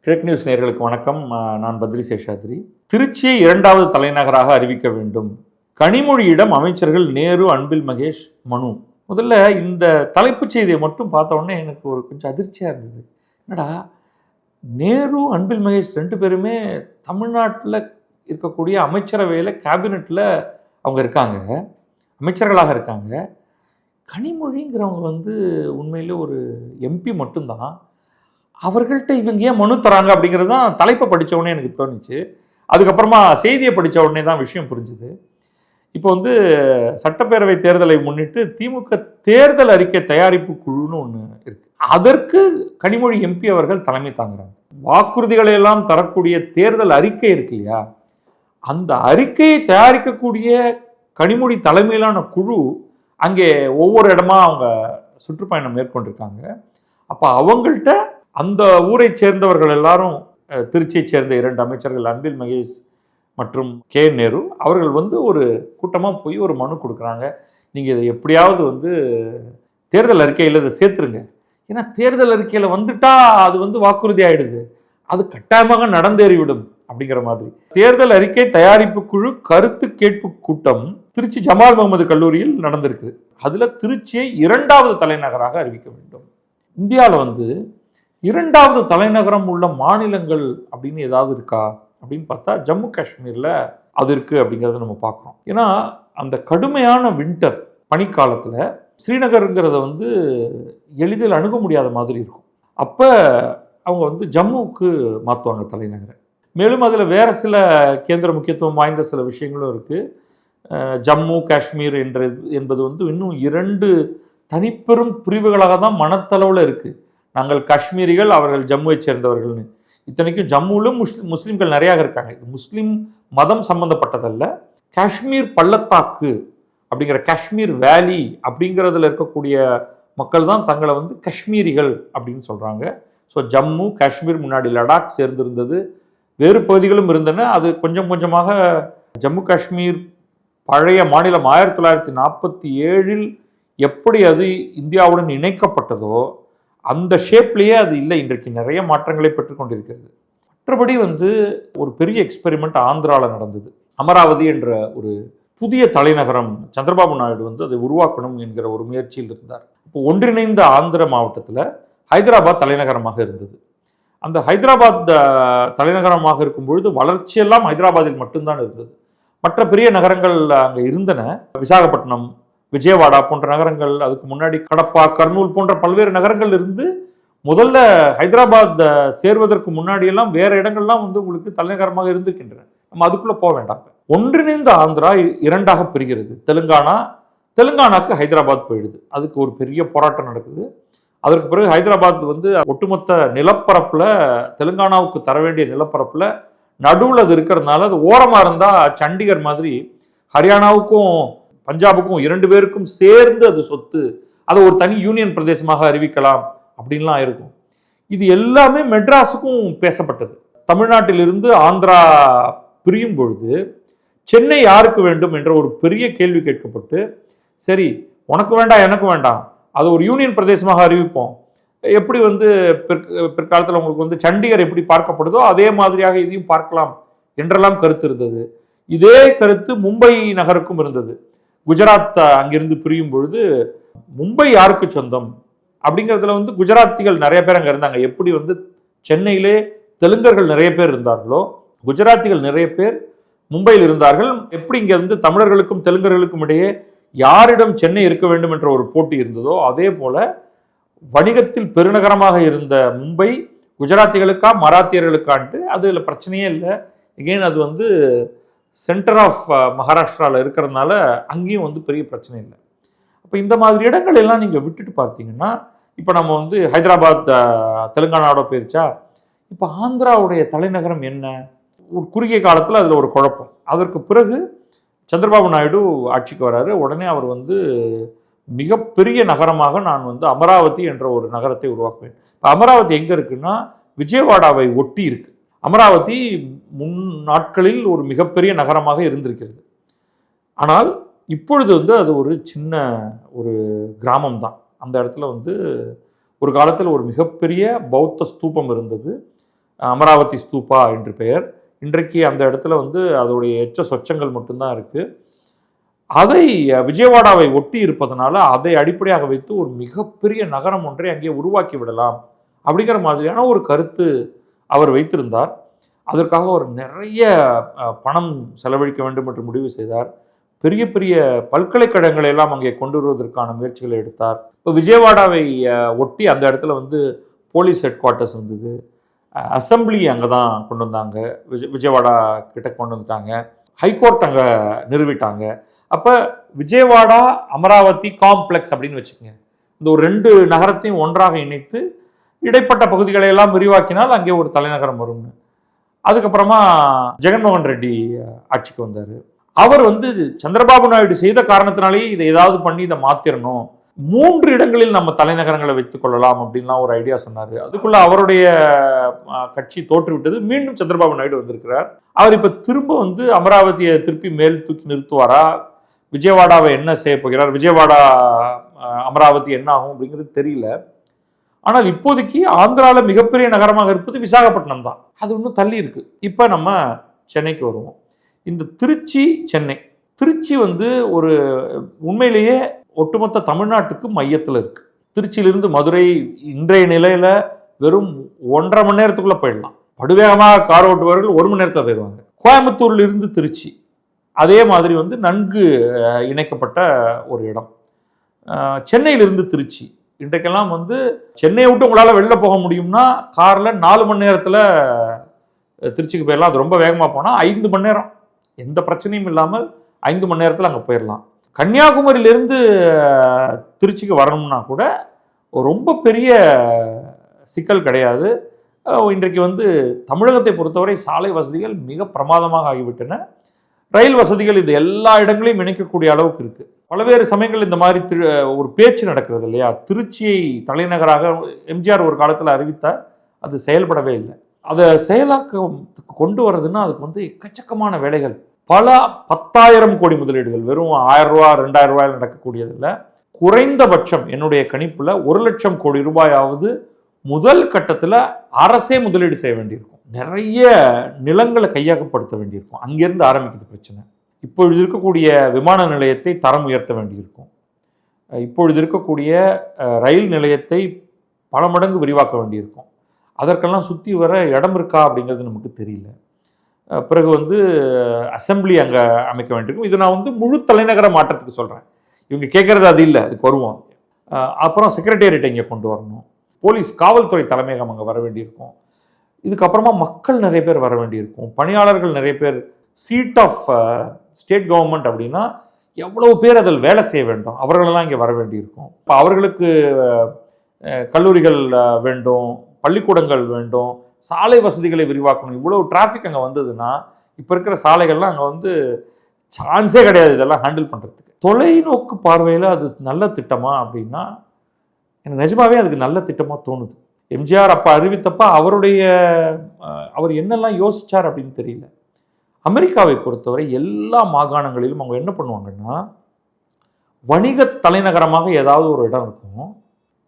கிழக்கு நியூஸ் நேர்களுக்கு வணக்கம். நான் பத்ரி சேஷாத்ரி. திருச்சியை இரண்டாவது தலைநகராக அறிவிக்க வேண்டும். கனிமொழியிடம் அமைச்சர்கள் நேரு அன்பில் மகேஷ் மனு. முதல்ல இந்த தலைப்புச் செய்தியை மட்டும் பார்த்த உடனே எனக்கு ஒரு கொஞ்சம் அதிர்ச்சியாக இருந்தது. என்னடா நேரு அன்பில் மகேஷ் ரெண்டு பேருமே தமிழ்நாட்டில் இருக்கக்கூடிய அமைச்சரவையில் கேபினெட்டில் அவங்க இருக்காங்க. அமைச்சர்களாக இருக்காங்க. கனிமொழிங்கிறவங்க வந்து உண்மையிலே ஒரு எம்பி மட்டும்தான். அவர்கள்ட்ட இவங்க ஏன் மனு தராங்க அப்படிங்கிறது தான் தலைப்பை படித்த உடனே எனக்கு தோணுச்சு. அதுக்கப்புறமா செய்தியை படித்த உடனே தான் விஷயம் புரிஞ்சுது. இப்போ வந்து சட்டப்பேரவை தேர்தலை முன்னிட்டு திமுக தேர்தல் அறிக்கை தயாரிப்பு குழுன்னு ஒன்று இருக்கு. அதற்கு கனிமொழி எம்பி அவர்கள் தலைமை தாங்குறாங்க. வாக்குறுதிகளை எல்லாம் தரக்கூடிய தேர்தல் அறிக்கை இருக்கு இல்லையா? அந்த அறிக்கையை தயாரிக்கக்கூடிய கனிமொழி தலைமையிலான குழு அங்கே ஒவ்வொரு இடமா அவங்க சுற்றுப்பயணம் மேற்கொண்டிருக்காங்க. அப்போ அவங்கள்ட்ட அந்த ஊரை சேர்ந்தவர்கள் எல்லாரும் திருச்சியை சேர்ந்த இரண்டு அமைச்சர்கள் அன்பில் மகேஷ் மற்றும் கே நேரு அவர்கள் வந்து ஒரு கூட்டமாக போய் ஒரு மனு கொடுக்குறாங்க. நீங்கள் இதை எப்படியாவது வந்து தேர்தல் அறிக்கையில் இதை சேர்த்துருங்க. ஏன்னா தேர்தல் அறிக்கையில் வந்துட்டா அது வந்து வாக்குறுதி ஆகிடுது அது கட்டாயமாக நடந்தேறிவிடும் அப்படிங்கிற மாதிரி. தேர்தல் அறிக்கை தயாரிப்பு குழு கருத்து கேட்பு கூட்டம் திருச்சி ஜமால் முகமது கல்லூரியில் நடந்திருக்கு. அதில் திருச்சியை இரண்டாவது தலைநகராக அறிவிக்க வேண்டும். இந்தியாவில் வந்து இரண்டாவது தலைநகரம் உள்ள மாநிலங்கள் அப்படின்னு ஏதாவது இருக்கா? அப்படின்னு பார்த்தா ஜம்மு காஷ்மீரில் அது இருக்குது அப்படிங்கிறத நம்ம பார்க்குறோம். ஏன்னா அந்த கடுமையான வின்டர் பனிக்காலத்தில் ஸ்ரீநகருங்கிறத வந்து எளிதில் அணுக முடியாத மாதிரி இருக்கும். அப்போ அவங்க வந்து ஜம்முவுக்கு மாற்றுவாங்க தலைநகரை. மேலும் அதில் வேறு சில கேந்திர முக்கியத்துவம் வாய்ந்த சில விஷயங்களும் இருக்குது ஜம்மு காஷ்மீர் என்ற என்பது வந்து இன்னும் இரண்டு தனிப்பெரும் பிரிவுகளாக தான் மனத்தளவில் இருக்குது நாங்கள் காஷ்மீரிகள் அவர்கள் ஜம்முவை சேர்ந்தவர்கள்னு. இத்தனைக்கும் ஜம்முவிலும் முஸ் முஸ்லீம்கள் நிறையா இருக்காங்க. இது முஸ்லீம் மதம் சம்பந்தப்பட்டதல்ல. காஷ்மீர் பள்ளத்தாக்கு அப்படிங்கிற காஷ்மீர் வேலி அப்படிங்கிறதுல இருக்கக்கூடிய மக்கள் தான் தங்களை வந்து காஷ்மீரிகள் அப்படின்னு சொல்கிறாங்க ஸோ ஜம்மு காஷ்மீர் முன்னாடி லடாக் சேர்ந்திருந்தது. வேறு பகுதிகளும் இருந்தன. அது கொஞ்சம் கொஞ்சமாக ஜம்மு காஷ்மீர் பழைய மாநிலம் ஆயிரத்தி தொள்ளாயிரத்தி நாற்பத்தி ஏழில் எப்படி அது இந்தியாவுடன் இணைக்கப்பட்டதோ அந்த ஷேப்லேயே அது இல்லை. இன்றைக்கு நிறைய மாற்றங்களை பெற்றுக்கொண்டிருக்கிறது. மற்றபடி வந்து ஒரு பெரிய எக்ஸ்பெரிமெண்ட் ஆந்திராவில் நடந்தது. அமராவதி என்ற ஒரு புதிய தலைநகரம் சந்திரபாபு நாயுடு வந்து அதை உருவாக்கணும் என்கிற ஒரு முயற்சியில் இருந்தார். இப்போ ஒன்றிணைந்த ஆந்திர மாவட்டத்தில் ஹைதராபாத் தலைநகரமாக இருந்தது. அந்த ஹைதராபாத் தலைநகரமாக இருக்கும் பொழுது வளர்ச்சியெல்லாம் ஹைதராபாத்தில் மட்டும்தான் இருந்தது. மற்ற பெரிய நகரங்கள் அங்கே இருந்தன. விசாகப்பட்டினம் விஜயவாடா போன்ற நகரங்கள் அதுக்கு முன்னாடி கடப்பா கர்னூல் போன்ற பல்வேறு நகரங்கள் இருந்து முதல்ல ஹைதராபாத் சேர்வதற்கு முன்னாடியெல்லாம் வேற இடங்கள்லாம் வந்து உங்களுக்கு தலைநகரமாக இருந்திருக்கின்றன. நம்ம அதுக்குள்ள போக வேண்டாம். ஒன்றிணைந்த ஆந்திரா இ- இரண்டாக பிரிகிறது. தெலுங்கானா தெலுங்கானாக்கு ஹைதராபாத் போயிடுது. அதுக்கு ஒரு பெரிய போராட்டம் நடக்குது. அதற்கு பிறகு ஹைதராபாத் வந்து ஒட்டுமொத்த நிலப்பரப்பில் தெலுங்கானாவுக்கு தர வேண்டிய நிலப்பரப்பில் நடுவில் அது இருக்கிறதுனால அது ஓரமாக இருந்தால் சண்டிகர் மாதிரி ஹரியானாவுக்கும் பஞ்சாபுக்கும் இரண்டு பேருக்கும் சேர்ந்து அது சொத்து. அதை ஒரு தனி யூனியன் பிரதேசமாக அறிவிக்கலாம் அப்படின்லாம் இருக்கும். இது எல்லாமே மெட்ராஸுக்கும் பேசப்பட்டது. தமிழ்நாட்டிலிருந்து ஆந்திரா பிரியும் பொழுது சென்னை யாருக்கு வேண்டும் என்ற ஒரு பெரிய கேள்வி கேட்கப்பட்டு சரி உனக்கு வேண்டாம் எனக்கு வேண்டாம் அதை ஒரு யூனியன் பிரதேசமாக அறிவிப்போம். எப்படி வந்து பிற்க பிற்காலத்தில் உங்களுக்கு வந்து சண்டிகர் எப்படி பார்க்கப்படுதோ அதே மாதிரியாக இதையும் பார்க்கலாம் என்றெல்லாம் கருத்து இருந்தது. இதே கருத்து மும்பை நகருக்கும் இருந்தது. குஜராத் அங்கிருந்து பிரியும் பொழுது மும்பை யாருக்கு சொந்தம்? அப்படிங்கிறதுல வந்து குஜராத்திகள் நிறைய பேர் அங்கே இருந்தாங்க. எப்படி வந்து சென்னையிலே தெலுங்கர்கள் நிறைய பேர் இருந்தார்களோ குஜராத்திகள் நிறைய பேர் மும்பையில் இருந்தார்கள். எப்படி இங்கே வந்து தமிழர்களுக்கும் தெலுங்கர்களுக்கும் இடையே யாரிடம் சென்னை இருக்க வேண்டும் என்ற ஒரு போட்டி இருந்ததோ அதே போல வணிகத்தில் பெருநகரமாக இருந்த மும்பை குஜராத்திகளுக்கா மராத்தியர்களுக்கான்ட்டு அதில் பிரச்சனையே இல்லை. எகெயின் அது வந்து சென்டர் ஆஃப் மகாராஷ்டிராவில் இருக்கிறதுனால அங்கேயும் வந்து பெரிய பிரச்சனை இல்லை. அப்போ இந்த மாதிரி இடங்கள் எல்லாம் நீங்கள் விட்டுட்டு பார்த்தீங்கன்னா இப்போ நம்ம வந்து ஹைதராபாத் தெலுங்கானாவோட போயிருச்சா? இப்போ ஆந்திராவுடைய தலைநகரம் என்ன? ஒரு குறுகிய காலத்தில் அதில் ஒரு குழப்பம். அதற்கு பிறகு சந்திரபாபு நாயுடு ஆட்சிக்கு வராரு. உடனே அவர் வந்து மிகப்பெரிய நகரமாக நான் வந்து அமராவதி என்ற ஒரு நகரத்தை உருவாக்குவேன். இப்போ அமராவதி எங்கே இருக்குன்னா விஜயவாடாவை ஒட்டி இருக்குது அமராவதி முன் நாட்களில் ஒரு மிகப்பெரிய நகரமாக இருந்திருக்கிறது. ஆனால் இப்பொழுது வந்து அது ஒரு சின்ன ஒரு கிராமம் தான் அந்த இடத்துல வந்து ஒரு காலத்தில் ஒரு மிகப்பெரிய பௌத்த ஸ்தூபம் இருந்தது. அமராவதி ஸ்தூபா என்று பெயர். இன்றைக்கு அந்த இடத்துல வந்து அதோடைய எச்ச சொச்சங்கள் மட்டும்தான் இருக்குது அதை விஜயவாடாவை ஒட்டி இருப்பதனால அதை அடிப்படையாக வைத்து ஒரு மிகப்பெரிய நகரம் ஒன்றை அங்கே உருவாக்கி விடலாம் அப்படிங்கிற மாதிரியான ஒரு கருத்து அவர் வைத்திருந்தார். அதற்காக அவர் நிறைய பணம் செலவழிக்க வேண்டும் என்று முடிவு செய்தார். பெரிய பெரிய பல்கலைக்கழகங்களை எல்லாம் அங்கே கொண்டு வருவதற்கான முயற்சிகளை எடுத்தார். இப்போ விஜயவாடாவை ஒட்டி அந்த இடத்துல வந்து போலீஸ் ஹெட் குவார்ட்டர்ஸ் இருந்தது அசம்பிளி அங்கே தான் கொண்டு வந்தாங்க. விஜய் விஜயவாடா கிட்ட கொண்டு வந்துட்டாங்க. ஹைகோர்ட் அங்கே நிறுவிட்டாங்க. அப்போ விஜயவாடா அமராவதி காம்ப்ளெக்ஸ் அப்படின்னு வச்சுக்கோங்க. இந்த ஒரு ரெண்டு நகரத்தையும் ஒன்றாக இணைத்து இடைப்பட்ட பகுதிகளை எல்லாம் விரிவாக்கினால் அங்கே ஒரு தலைநகரம் வரும்னு. அதுக்கப்புறமா ஜெகன்மோகன் ரெட்டி ஆட்சிக்கு வந்தார். அவர் வந்து சந்திரபாபு நாயுடு செய்த காரணத்தினாலேயே இதை ஏதாவது பண்ணி இதை மாத்திரணும். மூன்று இடங்களில் நம்ம தலைநகரங்களை வைத்துக் கொள்ளலாம் அப்படின்லாம் ஒரு ஐடியா சொன்னார். அதுக்குள்ள அவருடைய கட்சி தோற்றுவிட்டது. மீண்டும் சந்திரபாபு நாயுடு வந்திருக்கிறார். அவர் இப்போ திரும்ப வந்து அமராவதியை திருப்பி மேல் தூக்கி நிறுத்துவாரா? விஜயவாடாவை என்ன செய்ய போகிறார்? விஜயவாடா அமராவதி என்ன ஆகும் அப்படிங்கிறது தெரியல. ஆனால் இப்போதைக்கு ஆந்திராவில் மிகப்பெரிய நகரமாக இருப்பது விசாகப்பட்டினம் தான். அது இன்னும் தள்ளி இருக்கு. இப்போ நம்ம சென்னைக்கு வருவோம். இந்த திருச்சி சென்னை. திருச்சி வந்து ஒரு உண்மையிலேயே ஒட்டுமொத்த தமிழ்நாட்டுக்கு மையத்தில் இருக்கு. திருச்சியிலிருந்து மதுரை இன்றைய நிலையில வெறும் ஒன்றரை மணி நேரத்துக்குள்ள போயிடலாம். படுவேகமாக கார் ஓட்டுபவர்கள் ஒரு மணி நேரத்தில் போயிடுவாங்க. கோயம்புத்தூர்ல இருந்து திருச்சி. அதே மாதிரி வந்து நன்கு இணைக்கப்பட்ட ஒரு இடம். சென்னையிலிருந்து திருச்சி. இன்றைக்கெல்லாம் வந்து சென்னையை விட்டு உங்களால் வெளில போக முடியும்னா காரில் நாலு மணி நேரத்தில் திருச்சிக்கு போயிடலாம் அது ரொம்ப வேகமாக போனால் ஐந்து மணி நேரம். எந்த பிரச்சனையும் இல்லாமல் ஐந்து மணி நேரத்தில் அங்கே போயிடலாம் கன்னியாகுமரியிலேருந்து திருச்சிக்கு வரணும்னா கூட ரொம்ப பெரிய சிக்கல் கிடையாது. இன்றைக்கு வந்து தமிழகத்தை பொறுத்தவரை சாலை வசதிகள் மிக பிரமாதமாக ஆகிவிட்டன. ரயில் வசதிகள் இது எல்லா இடங்களையும் இணைக்கக்கூடிய அளவுக்கு இருக்குது பல்வேறு சமயங்கள் இந்த மாதிரி திரு ஒரு பேச்சு நடக்கிறது இல்லையா? திருச்சியை தலைநகராக எம்ஜிஆர் ஒரு காலத்தில் அறிவித்தார். அது செயல்படவே இல்லை. அதை செயலாக்கத்துக்கு கொண்டு வர்றதுன்னா அதுக்கு வந்து எக்கச்சக்கமான வேலைகள். பல பத்தாயிரம் கோடி முதலீடுகள் வெறும் ஆயிரம் ரூபா ரெண்டாயிரம் ரூபாயில் நடக்கக்கூடியதில்ல குறைந்தபட்சம் என்னுடைய கணிப்பில் ஒரு லட்சம் கோடி ரூபாயாவது முதல் கட்டத்தில் அரசே முதலீடு செய்ய வேண்டியிருக்கும். நிறைய நிலங்களை கையகப்படுத்த வேண்டியிருக்கும். அங்கேருந்து ஆரம்பிக்குது பிரச்சனை. இப்பொழுது இருக்கக்கூடிய விமான நிலையத்தை தரம் உயர்த்த வேண்டியிருக்கும். இப்பொழுது இருக்கக்கூடிய ரயில் நிலையத்தை பல மடங்கு விரிவாக்க வேண்டியிருக்கும். அதற்கெல்லாம் சுற்றி வர இடம் இருக்கா அப்படிங்கிறது நமக்கு தெரியல. பிறகு வந்து அசெம்பிளி அங்கே அமைக்க வேண்டியிருக்கும். இது நான் வந்து முழு தலைநகர மாற்றத்துக்கு சொல்கிறேன் இவங்க கேட்குறது அது இல்லை அதுக்கு வருவோம் அப்புறம் செக்ரட்டேரியட்டை இங்கே கொண்டு வரணும். போலீஸ் காவல்துறை தலைமையகம் அங்கே வர வேண்டியிருக்கும். இதுக்கப்புறமா மக்கள் நிறைய பேர் வர வேண்டியிருக்கும். பணியாளர்கள் நிறைய பேர் சீட் ஆஃப் ஸ்டேட் கவர்மெண்ட் அப்படின்னா எவ்வளவு பேர் அதில் வேலை செய்ய வேண்டும் அவர்களெல்லாம் இங்கே வர வேண்டியிருக்கும். இப்போ அவர்களுக்கு கல்லூரிகள் வேண்டும் பள்ளிக்கூடங்கள் வேண்டும் சாலை வசதிகளை விரிவாக்கணும். இவ்வளோ டிராஃபிக் அங்கே வந்ததுன்னா இப்போ இருக்கிற சாலைகள்லாம் அங்கே வந்து சான்ஸே கிடையாது இதெல்லாம் ஹேண்டில் பண்ணுறதுக்கு தொலைநோக்கு பார்வையில் அது நல்ல திட்டமா அப்படின்னா எனக்கு நிஜமாவே அதுக்கு நல்ல திட்டமாக தோணுது. எம்ஜிஆர் அப்போ அறிவித்தப்ப அவருடைய அவர் என்னெல்லாம் யோசிச்சார் அப்படின்னு தெரியல. அமெரிக்காவை பொறுத்தவரை எல்லா மாகாணங்களிலும் அவங்க என்ன பண்ணுவாங்கன்னா வணிக தலைநகரமாக ஏதாவது ஒரு இடம் இருக்கும்.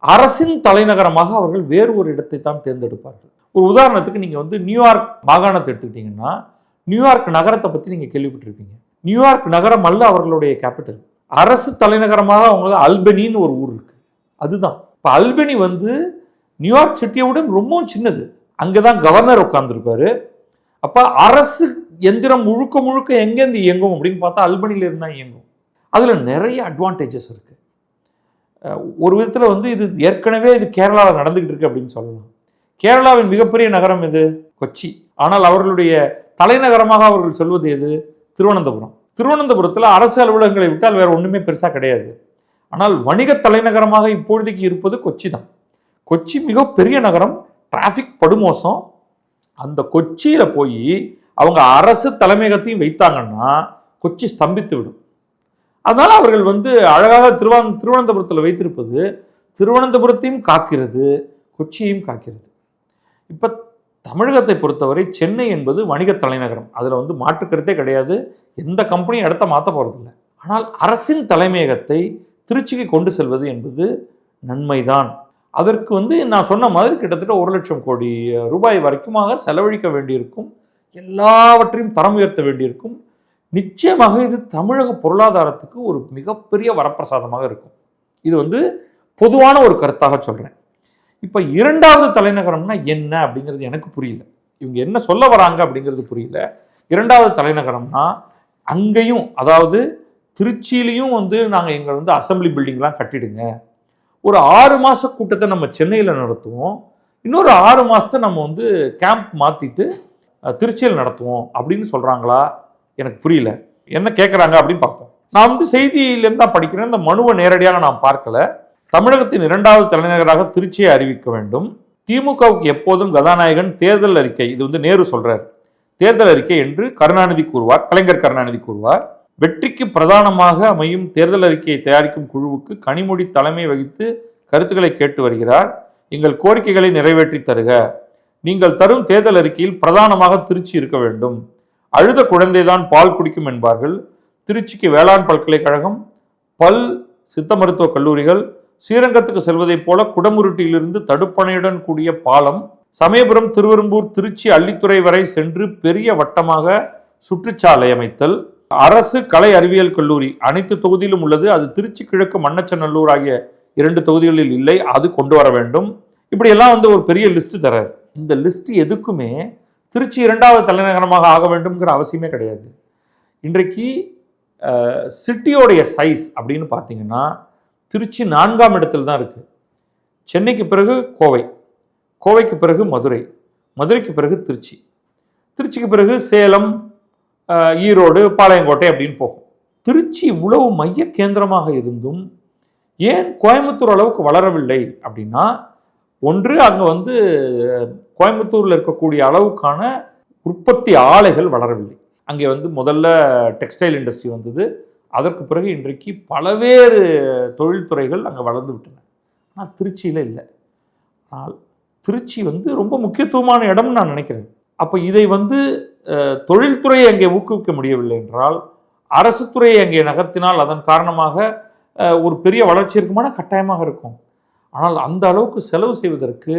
அரசின் தலைநகரமாக அவர்கள் வேறு ஒரு இடத்தை தான் தேர்ந்தெடுப்பார்கள். ஒரு உதாரணத்துக்கு நீங்கள் வந்து நியூயார்க் மாகாணத்தை எடுத்துக்கிட்டிங்கன்னா நியூயார்க் நகரத்தை பற்றி நீங்கள் கேள்விப்பட்டிருப்பீங்க. நியூயார்க் நகரம் அல்ல அவர்களுடைய கேபிட்டல். அரசு தலைநகரமாக அவங்க அல்பனின்னு ஒரு ஊர் இருக்குது அதுதான். இப்போ அல்பனி வந்து நியூயார்க் சிட்டியை விட ரொம்பவும் சின்னது. அங்கே தான் கவர்னர் உட்காந்துருப்பாரு அப்போ அரசு எந்திரம் முழுக்க முழுக்க எங்கேருந்து இயங்கும் அப்படின்னு பார்த்தா அல்பனிலேருந்து தான் இயங்கும். அதில் நிறைய அட்வான்டேஜஸ் இருக்குது ஒரு விதத்தில் வந்து இது ஏற்கனவே இது கேரளாவில் நடந்துக்கிட்டு இருக்கு அப்படின்னு சொல்லலாம். கேரளாவின் மிகப்பெரிய நகரம் எது? கொச்சி. ஆனால் அவர்களுடைய தலைநகரமாக அவர்கள் சொல்வது எது? திருவனந்தபுரம். திருவனந்தபுரத்தில் அரசு அலுவலகங்களை விட்டால் வேறு ஒன்றுமே பெருசாக கிடையாது. ஆனால் வணிக தலைநகரமாக இப்பொழுதைக்கு இருப்பது கொச்சி தான். கொச்சி மிகப்பெரிய நகரம். டிராஃபிக் படுமோசம். அந்த கொச்சியில் போய் அவங்க அரசு தலைமையகத்தையும் வைத்தாங்கன்னா கொச்சி ஸ்தம்பித்து விடும். அதனால் அவர்கள் வந்து அழகாக திருவா திருவனந்தபுரத்தில் வைத்திருப்பது திருவனந்தபுரத்தையும் காக்கிறது கொச்சியையும் காக்கிறது. இப்போ தமிழகத்தை பொறுத்தவரை சென்னை என்பது வணிக தலைநகரம். அதில் வந்து மாற்றுக்கருத்தே கிடையாது. எந்த கம்பெனியும் இடத்த மாற்ற போகிறதில்ல ஆனால் அரசின் தலைமையகத்தை திருச்சிக்கு கொண்டு செல்வது என்பது நன்மைதான். அதற்கு வந்து நான் சொன்ன மாதிரி கிட்டத்தட்ட ஒரு லட்சம் கோடி ரூபாய் வரைக்குமாக செலவழிக்க வேண்டியிருக்கும். எல்லாவற்றையும் தரம் உயர்த்த வேண்டியிருக்கும். நிச்சயமாக இது தமிழக பொருளாதாரத்துக்கு ஒரு மிகப்பெரிய வரப்பிரசாதமாக இருக்கும். இது வந்து பொதுவான ஒரு கருத்தாக சொல்கிறேன் இப்போ இரண்டாவது தலைநகரம்னா என்ன அப்படிங்கிறது எனக்கு புரியல. இவங்க என்ன சொல்ல வராங்க அப்படிங்கிறது புரியல. இரண்டாவது தலைநகரம்னா அங்கேயும் அதாவது திருச்சியிலையும் வந்து நாங்கள் எங்களை வந்து அசம்பிளி பில்டிங்லாம் கட்டிடுங்க. ஒரு ஆறு மாத கூட்டத்தை நம்ம சென்னையில் நடத்துவோம். இன்னொரு ஆறு மாதத்தை நம்ம வந்து கேம்ப் மாற்றிட்டு திருச்சியில் நடத்துவோம் அப்படின்னு சொல்கிறாங்களா எனக்கு புரியல. என்ன கேட்குறாங்க அப்படின்னு பார்ப்போம். நான் வந்து செய்தியிலேருந்து தான் படிக்கிறேன். இந்த மனுவை நேரடியாக நான் பார்க்கல. தமிழகத்தின் இரண்டாவது தலைநகராக திருச்சியை அறிவிக்க வேண்டும். திமுகவுக்கு எப்போதும் கதாநாயகன் தேர்தல் அறிக்கை இது வந்து நேரு சொல்கிறார் தேர்தல் அறிக்கை என்று கருணாநிதி கூறுவார் கலைஞர் கருணாநிதி கூறுவார். வெற்றிக்கு பிரதானமாக அமையும் தேர்தல் அறிக்கையை தயாரிக்கும் குழுவுக்கு கனிமொழி தலைமை வகித்து கருத்துக்களை கேட்டு வருகிறார். எங்கள் கோரிக்கைகளை நிறைவேற்றி தருக. நீங்கள் தரும் தேர்தல் அறிக்கையில் பிரதானமாக திருச்சி இருக்க வேண்டும். அழுத குழந்தைதான் பால் குடிக்கும் என்பார்கள். திருச்சிக்கு வேளாண் பல்கலைக்கழகம் பல் சித்த மருத்துவ கல்லூரிகள் ஸ்ரீரங்கத்துக்கு செல்வதைப் போல குடமுருட்டியிலிருந்து தடுப்பணையுடன் கூடிய பாலம் சமயபுரம் திருவெரும்பூர் திருச்சி அள்ளித்துறை வரை சென்று பெரிய வட்டமாக சுற்றுச்சாலை அமைத்தல். அரசு கலை அறிவியல் கல்லூரி அனைத்து தொகுதியிலும் உள்ளது. அது திருச்சி கிழக்கு மன்னச்சநல்லூர் ஆகிய இரண்டு தொகுதிகளில் இல்லை. அது கொண்டு வர வேண்டும். இப்படியெல்லாம் வந்து ஒரு பெரிய லிஸ்ட் தரார் இந்த லிஸ்ட் எதுக்குமே திருச்சி இரண்டாவது தலைநகரமாக ஆக வேண்டும்ங்கிற அவசியமே கிடையாது. இன்றைக்கு சிட்டியோடைய சைஸ் அப்படின்னு பார்த்தீங்கன்னா திருச்சி நான்காம் இடத்தில் தான் இருக்குது சென்னைக்கு பிறகு கோவை கோவைக்கு பிறகு மதுரை மதுரைக்கு பிறகு திருச்சி திருச்சிக்கு பிறகு சேலம் ஈரோடு பாளையங்கோட்டை அப்படின்னு போகும். திருச்சி இவ்வளவு மைய கேந்திரமாக இருந்தும் ஏன் கோயம்புத்தூர் அளவுக்கு வளரவில்லை அப்படின்னா ஒன்று அங்கே வந்து கோயம்புத்தூரில் இருக்கக்கூடிய அளவுக்கான உற்பத்தி ஆலைகள் வளரவில்லை. அங்கே வந்து முதல்ல டெக்ஸ்டைல் இண்டஸ்ட்ரி வந்தது. அதற்கு பிறகு இன்றைக்கு பலவேறு தொழில்துறைகள் அங்கே வளர்ந்து விட்டன. ஆனால் திருச்சியில் இல்லை. ஆனால் திருச்சி வந்து ரொம்ப முக்கியத்துவமான இடம்னு நான் நினைக்கிறேன். அப்போ இதை வந்து தொழில்துறையை அங்கே ஊக்குவிக்க முடியவில்லை என்றால் அரசு துறையை அங்கே நகர்த்தினால் அதன் காரணமாக ஒரு பெரிய வளர்ச்சி இருக்குமான கட்டாயமாக இருக்கும். ஆனால் அந்த அளவுக்கு செலவு செய்வதற்கு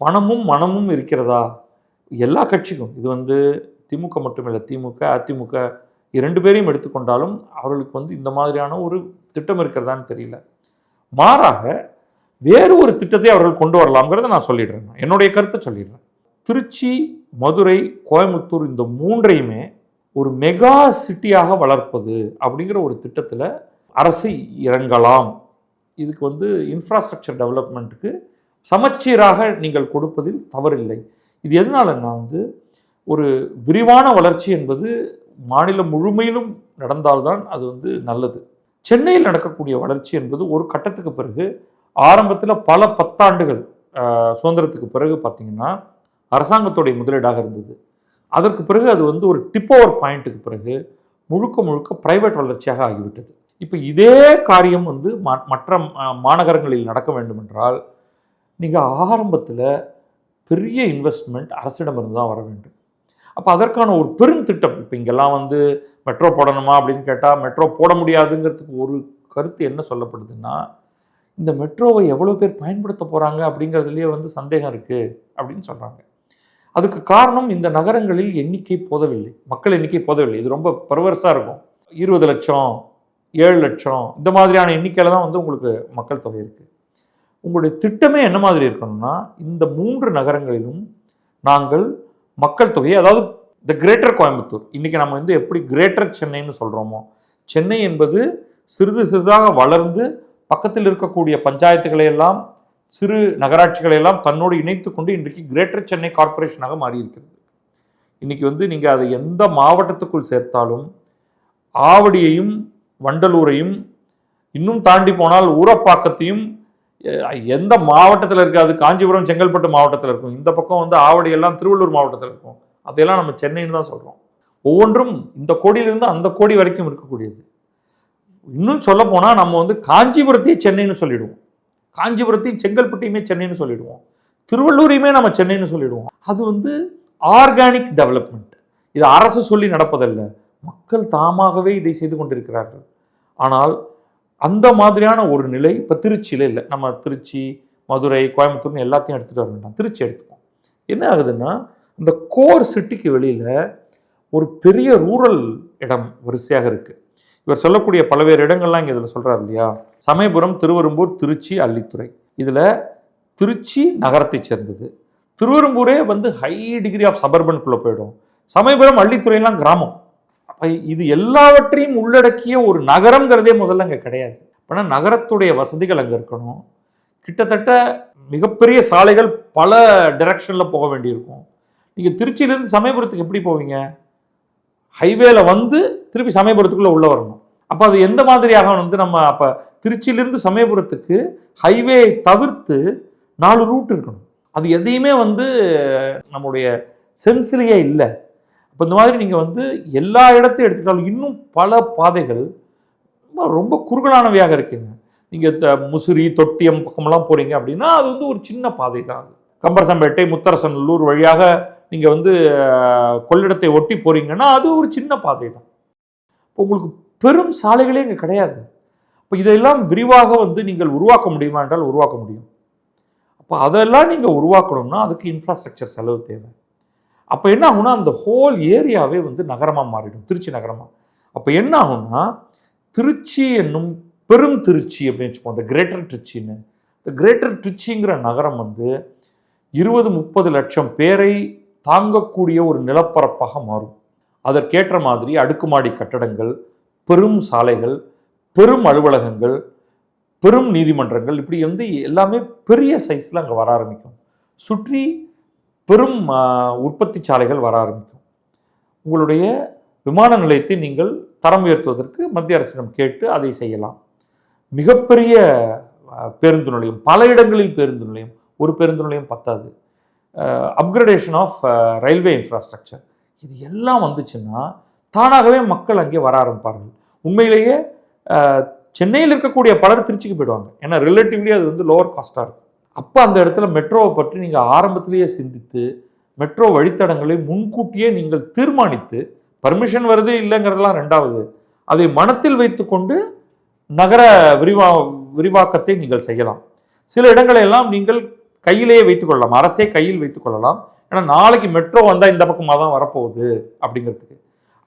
பணமும் மனமும் இருக்கிறதா? எல்லா கட்சிக்கும். இது வந்து திமுக மட்டுமில்லை திமுக அதிமுக இரண்டு பேரையும் எடுத்துக்கொண்டாலும் அவர்களுக்கு வந்து இந்த மாதிரியான ஒரு திட்டம் இருக்கிறதான்னு தெரியல. மாறாக வேறு ஒரு திட்டத்தை அவர்கள் கொண்டு வரலாம்ங்கிறத நான் சொல்லிடுறேன். என்னுடைய கருத்தை சொல்லிடுறேன். திருச்சி மதுரை கோயம்புத்தூர் இந்த மூன்றையுமே ஒரு மெகா சிட்டியாக வளர்ப்பது அப்படிங்கிற ஒரு திட்டத்தில் அரசு இறங்கலாம். இதுக்கு வந்து இன்ஃப்ராஸ்ட்ரக்சர் டெவலப்மெண்ட்டுக்கு சமச்சீராக நீங்கள் கொடுப்பதில் தவறில்லை. இது எதனாலன்னா வந்து ஒரு விரிவான வளர்ச்சி என்பது மாநிலம் முழுமையிலும் நடந்தால்தான் அது வந்து நல்லது. சென்னையில் நடக்கக்கூடிய வளர்ச்சி என்பது ஒரு கட்டத்துக்கு பிறகு ஆரம்பத்தில் பல பத்தாண்டுகள் சுதந்திரத்துக்கு பிறகு பார்த்திங்கன்னா அரசாங்கத்துடைய முதலீடாக இருந்தது. அதற்கு பிறகு அது வந்து ஒரு டிப் ஓவர் பாயிண்ட்டுக்கு பிறகு முழுக்க முழுக்க பிரைவேட் வளர்ச்சியாக ஆகிவிட்டது. இப்போ இதே காரியம் வந்து ம- மற்ற மாநகரங்களில் நடக்க வேண்டுமென்றால் நீங்கள் ஆரம்பத்தில் பெரிய இன்வெஸ்ட்மெண்ட் அரசிடமிருந்து தான் வர வேண்டும். அப்போ அதற்கான ஒரு பெரும் திட்டம் இப்போ இங்கெல்லாம் வந்து மெட்ரோ போடணுமா அப்படின்னு கேட்டால் மெட்ரோ போட முடியாதுங்கிறதுக்கு ஒரு கருத்து என்ன சொல்லப்படுதுன்னா இந்த மெட்ரோவை எவ்வளோ பேர் பயன்படுத்த போகிறாங்க அப்படிங்கிறதுலேயே வந்து சந்தேகம் இருக்குது அப்படின்னு சொல்கிறாங்க அதுக்கு காரணம் இந்த நகரங்களில் எண்ணிக்கை போதவில்லை. மக்கள் எண்ணிக்கை போதவில்லை. இது ரொம்ப பர்வர்ஸாக இருக்கும். இருபது லட்சம் ஏழு லட்சம் இந்த மாதிரியான எண்ணிக்கையில் தான் வந்து உங்களுக்கு மக்கள் தொகை இருக்குது உங்களுடைய திட்டமே என்ன மாதிரி இருக்கணும்னா இந்த மூன்று நகரங்களிலும் நாங்கள் மக்கள் தொகையை அதாவது த கிரேட்டர் கோயம்புத்தூர் இன்றைக்கி நம்ம வந்து எப்படி கிரேட்டர் சென்னைன்னு சொல்கிறோமோ சென்னை என்பது சிறிது சிறிதாக வளர்ந்து பக்கத்தில் இருக்கக்கூடிய பஞ்சாயத்துகளையெல்லாம் சிறு நகராட்சிகளை எல்லாம் தன்னோடு இணைத்து கொண்டு இன்றைக்கு கிரேட்டர் சென்னை கார்பரேஷனாக மாறியிருக்கிறது. இன்றைக்கி வந்து நீங்கள் அதை எந்த மாவட்டத்துக்குள் சேர்த்தாலும் ஆவடியையும் வண்டலூரையும் இன்னும் தாண்டி போனால் ஊரப்பாக்கத்தையும் எந்த மாவட்டத்தில் இருக்காது? காஞ்சிபுரம் செங்கல்பட்டு மாவட்டத்தில் இருக்கும். இந்த பக்கம் வந்து ஆவடி எல்லாம் திருவள்ளூர் மாவட்டத்தில் இருக்கும். அதையெல்லாம் நம்ம சென்னைன்னு தான் சொல்கிறோம் ஒவ்வொன்றும் இந்த கோடியிலிருந்து அந்த கோடி வரைக்கும் இருக்கக்கூடியது. இன்னும் சொல்ல போனால் நம்ம வந்து காஞ்சிபுரத்தையும் சென்னைன்னு சொல்லிடுவோம். காஞ்சிபுரத்தையும் செங்கல்பட்டையுமே சென்னைன்னு சொல்லிடுவோம். திருவள்ளூரையுமே நம்ம சென்னைன்னு சொல்லிடுவோம். அது வந்து ஆர்கானிக் டெவலப்மெண்ட். இது அரசு சொல்லி நடப்பதல்ல. மக்கள் தாமாகவே இதை செய்து கொண்டிருக்கிறார்கள். ஆனால் அந்த மாதிரியான ஒரு நிலை இப்போ திருச்சியில் இல்லை. நம்ம திருச்சி மதுரை கோயம்புத்தூர்னு எல்லாத்தையும் எடுத்துகிட்டு வர வேண்டாம். திருச்சி எடுத்துப்போம் என்ன ஆகுதுன்னா இந்த கோர் சிட்டிக்கு வெளியில் ஒரு பெரிய ரூரல் இடம் வரிசையாக இருக்குது இவர் சொல்லக்கூடிய பல்வேறு இடங்கள்லாம் இங்கே இதில் சொல்கிறார் இல்லையா? சமயபுரம் திருவெரும்பூர் திருச்சி அள்ளித்துறை. இதில் திருச்சி நகரத்தை சேர்ந்தது. திருவெரும்பூரே வந்து ஹை டிகிரி ஆஃப் சபர்பன்குள்ளே போயிடும். சமயபுரம் அள்ளித்துறையெல்லாம் கிராமம். இது எல்லாவற்றையும் உள்ளடக்கிய ஒரு நகரங்கிறதே முதல்ல அங்கே கிடையாது. ஆனால் நகரத்துடைய வசதிகள் அங்கே இருக்கணும். கிட்டத்தட்ட மிகப்பெரிய சாலைகள் பல டைரக்ஷனில் போக வேண்டியிருக்கும். நீங்கள் திருச்சியிலேருந்து சமயபுரத்துக்கு எப்படி போவீங்க? ஹைவேல வந்து திருப்பி சமயபுரத்துக்குள்ளே உள்ளே வரணும். அப்போ அது எந்த மாதிரியாக வந்து நம்ம அப்போ திருச்சியிலேருந்து சமயபுரத்துக்கு ஹைவே தவிர்த்து நாலு ரூட் இருக்கணும். அது எதையுமே வந்து நம்முடைய சென்ஸ்லேயே இல்லை. இப்போ இந்த மாதிரி நீங்கள் வந்து எல்லா இடத்தையும் எடுத்துக்கிட்டாலும் இன்னும் பல பாதைகள் ரொம்ப- ரொம்ப குறுகலானவையாக இருக்குங்க. நீங்கள் த முசிறி தொட்டியம் பக்கமெல்லாம் போகிறீங்க அப்படின்னா அது வந்து ஒரு சின்ன பாதை தான் அது. கம்பரசம்பேட்டை முத்தரசநல்லூர் வழியாக நீங்கள் வந்து கொள்ளிடத்தை ஒட்டி போகிறீங்கன்னா அது ஒரு சின்ன பாதை தான். இப்போ உங்களுக்கு பெரும் சாலைகளே இங்கே கிடையாது. இப்போ இதெல்லாம் விரிவாக வந்து நீங்கள் உருவாக்க முடியுமா என்றால் உருவாக்க முடியும். அப்போ அதெல்லாம் நீங்கள் உருவாக்கணும்னா அதுக்கு இன்ஃப்ராஸ்ட்ரக்சர் செலவு தேவை. அப்போ என்ன ஆகும்னா அந்த ஹோல் ஏரியாவே வந்து நகரமாக மாறிடும் திருச்சி நகரமாக அப்போ என்ன ஆகும்னா திருச்சி என்னும் பெரும் திருச்சி அப்படின்னு வச்சுப்போம் இந்த கிரேட்டர் திருச்சின்னு இந்த கிரேட்டர் திருச்சிங்கிற நகரம் வந்து இருபது முப்பது லட்சம் பேரை தாங்கக்கூடிய ஒரு நிலப்பரப்பாக மாறும். அதற்கேற்ற மாதிரி அடுக்குமாடி கட்டடங்கள் பெரும் சாலைகள் பெரும் அலுவலகங்கள் பெரும் நீதிமன்றங்கள் இப்படி வந்து எல்லாமே பெரிய சைஸில் அங்கே வர ஆரம்பிக்கும். சுற்றி பெரும் உற்பத்தி சாலைகள் வர ஆரம்பிக்கும். உங்களுடைய விமான நிலையத்தை நீங்கள் தரம் உயர்த்துவதற்கு மத்திய அரசிடம் கேட்டு அதை செய்யலாம். மிகப்பெரிய பேருந்து நிலையம் பல இடங்களில் பேருந்து நிலையம் ஒரு பேருந்து நிலையம் பத்தாது. அப்கிரடேஷன் ஆஃப் ரயில்வே இன்ஃப்ராஸ்ட்ரக்சர் இது எல்லாம் வந்துச்சுன்னா தானாகவே மக்கள் அங்கே வர ஆரம்பிப்பார்கள். உண்மையிலேயே சென்னையில் இருக்கக்கூடிய பலர் திருச்சிக்கு போயிடுவாங்க. ஏன்னா ரிலேட்டிவ்லி அது வந்து லோவர் காஸ்ட்டாக இருக்கும். அப்போ அந்த இடத்துல மெட்ரோவை பற்றி நீங்கள் ஆரம்பத்திலேயே சிந்தித்து மெட்ரோ வழித்தடங்களை முன்கூட்டியே நீங்கள் தீர்மானித்து பர்மிஷன் வருது இல்லைங்கிறதெல்லாம் ரெண்டாவது அதை மனத்தில் வைத்துக்கொண்டு நகர விரிவா விரிவாக்கத்தை நீங்கள் செய்யலாம். சில இடங்களை எல்லாம் நீங்கள் கையிலேயே வைத்துக்கொள்ளலாம் அரசே கையில் வைத்துக்கொள்ளலாம் ஏன்னா நாளைக்கு மெட்ரோ வந்தால் இந்த பக்கமாக தான் வரப்போகுது அப்படிங்கிறதுக்கு.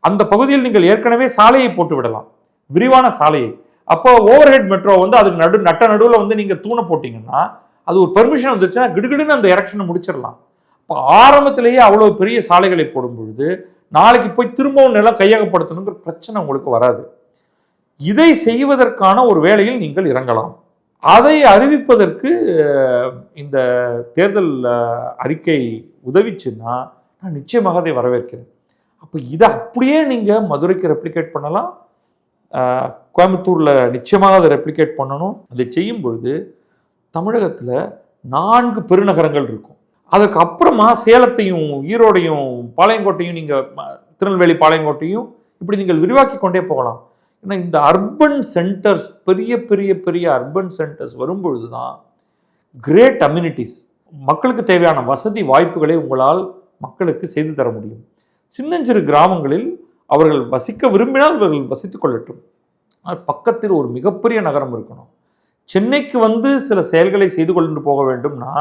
அந்த பகுதியில் நீங்கள் ஏற்கனவே சாலையை போட்டு விடலாம் விரிவான சாலையை. அப்போ ஓவர் ஹெட் மெட்ரோ வந்து அதுக்கு நடு நட்ட நடுவில் வந்து நீங்கள் தூணை போட்டிங்கன்னா அது ஒரு பெர்மிஷன் வந்துருச்சுன்னா கிடுகிடுன்னு அந்த எரக்ஷனை முடிச்சிடலாம். இப்போ ஆரம்பத்திலேயே அவ்வளோ பெரிய சாலைகளை போடும் பொழுது நாளைக்கு போய் திரும்பவும் நிலம் கையகப்படுத்தணுங்கிற பிரச்சனை உங்களுக்கு வராது. இதை செய்வதற்கான ஒரு வேலையில் நீங்கள் இறங்கலாம். அதை அறிவிப்பதற்கு இந்த தேர்தல் அறிக்கை உதவிச்சுன்னா நான் நிச்சயமாக அதை வரவேற்கிறேன். அப்போ இதை அப்படியே நீங்கள் மதுரைக்கு ரெப்ளிகேட் பண்ணலாம். கோயம்புத்தூரில் நிச்சயமாக அதை ரெப்ளிகேட் பண்ணணும். அதை செய்யும் பொழுது தமிழகத்தில் நான்கு பெருநகரங்கள் இருக்கும். அதற்கு அப்புறமா சேலத்தையும் ஈரோடையும் பாளையங்கோட்டையும் நீங்கள் திருநெல்வேலி பாளையங்கோட்டையும் இப்படி நீங்கள் விரிவாக்கி கொண்டே போகலாம். ஏன்னா இந்த அர்பன் சென்டர்ஸ் பெரிய பெரிய பெரிய அர்பன் சென்டர்ஸ் வரும்பொழுது தான் கிரேட் அம்யூனிட்டிஸ் மக்களுக்கு தேவையான வசதி வாய்ப்புகளை உங்களால் மக்களுக்கு செய்து தர முடியும். சின்னஞ்சிறு கிராமங்களில் அவர்கள் வசிக்க விரும்பினால் இவர்கள் வசித்துக் கொள்ளட்டும். ஆனால் பக்கத்தில் ஒரு மிகப்பெரிய நகரம் இருக்கணும். சென்னைக்கு வந்து சில செயல்களை செய்து கொண்டு போக வேண்டும்னா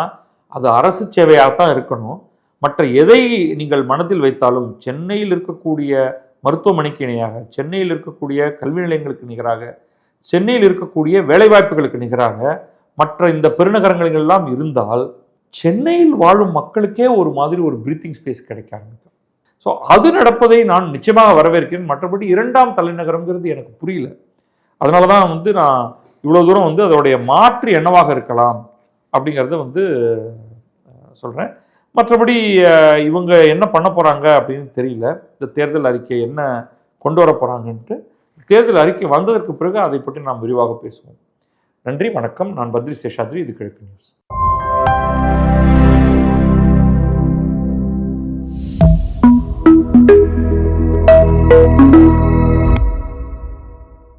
அது அரசு சேவையாகத்தான் இருக்கணும். மற்ற எதை நீங்கள் மனதில் வைத்தாலும் சென்னையில் இருக்கக்கூடிய மருத்துவமனைக்கு இணையாக சென்னையில் இருக்கக்கூடிய கல்வி நிலையங்களுக்கு நிகராக சென்னையில் இருக்கக்கூடிய வேலைவாய்ப்புகளுக்கு நிகராக மற்ற இந்த பெருநகரங்கள் எல்லாம் இருந்தால் சென்னையில் வாழும் மக்களுக்கே ஒரு மாதிரி ஒரு பிரீத்திங் ஸ்பேஸ் கிடைக்க ஆரம்பிக்கும். ஸோ அது நடப்பதை நான் நிச்சயமாக வரவேற்கிறேன். மற்றபடி இரண்டாம் தலைநகரங்கிறது எனக்கு புரியல. அதனால தான் வந்து நான் இவ்வளோ தூரம் வந்து அதோடைய மாற்று என்னவாக இருக்கலாம் அப்படிங்கிறத வந்து சொல்கிறேன் மற்றபடி இவங்க என்ன பண்ண போகிறாங்க அப்படின்னு தெரியல. இந்த தேர்தல் அறிக்கை என்ன கொண்டு வர போகிறாங்கன்ட்டு தேர்தல் அறிக்கை வந்ததற்கு பிறகு அதை பற்றி நாம் விரிவாக பேசுவோம். நன்றி வணக்கம். நான் பத்ரி சேஷாத்ரி இது கிழக்கு நியூஸ்.